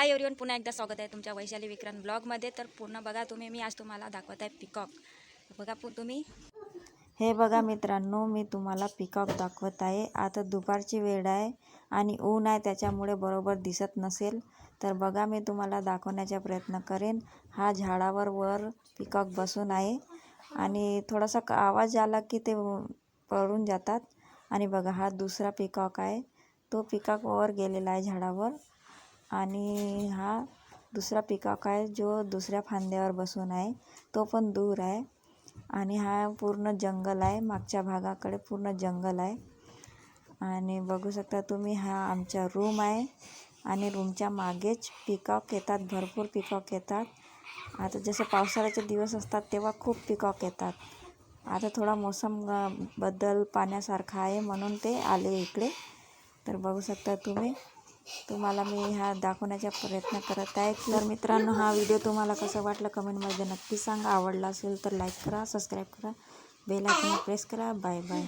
Hi everyone पुन्हा एकदा स्वागत आहे तुमच्या वैशाली विक्रांत ब्लॉगमध्ये. तर पूर्ण बघा तुम्ही मी आज तुम्हाला दाखवत आहे पिकॉक बघा तुम्ही. हे बघा मित्रांनो मी तुम्हाला पिकॉक दाखवत आहे. आता दुपारची वेळ आहे आणि ऊन आहे त्याच्यामुळे बरोबर दिसत नसेल. तर बघा मी तुम्हाला दाखवण्याचा प्रयत्न करेन. हा झाडावर वर पिकॉक बसून आहे आणि थोडासा क- आवाज आला की ते पळून जातात. आणि बघा हा दुसरा पिकॉक आहे. तो पिकॉक वर गेलेला आहे झाडावर. आणि हा दुसरा पिकॉक आहे जो दुसऱ्या फांद्यावर बसून आहे. तो पण दूर आहे आणि हा पूर्ण जंगल आहे. मागच्या भागाकडे पूर्ण जंगल आहे. आणि बघू शकता तुम्ही हा आमचा रूम आहे आणि रूमच्या मागेच पिकॉक येतात भरपूर पिकॉक येतात. आता जसे पावसाळ्याचे दिवस असतात तेव्हा खूप पिकॉक येतात. आता थोडा मोसम बदल पाण्यासारखा आहे म्हणून ते आले इकडे. तर बघू शकता तुम्ही तुम्हाला मी ह्या दाखवण्याचा प्रयत्न करत आहे. तर मित्रांनो हा व्हिडिओ तुम्हाला कसा वाटला कमेंटमध्ये नक्की सांगा. आवडला असेल तर लाईक करा सबस्क्राईब करा. बेल आयकॉन प्रेस करा. Bye bye.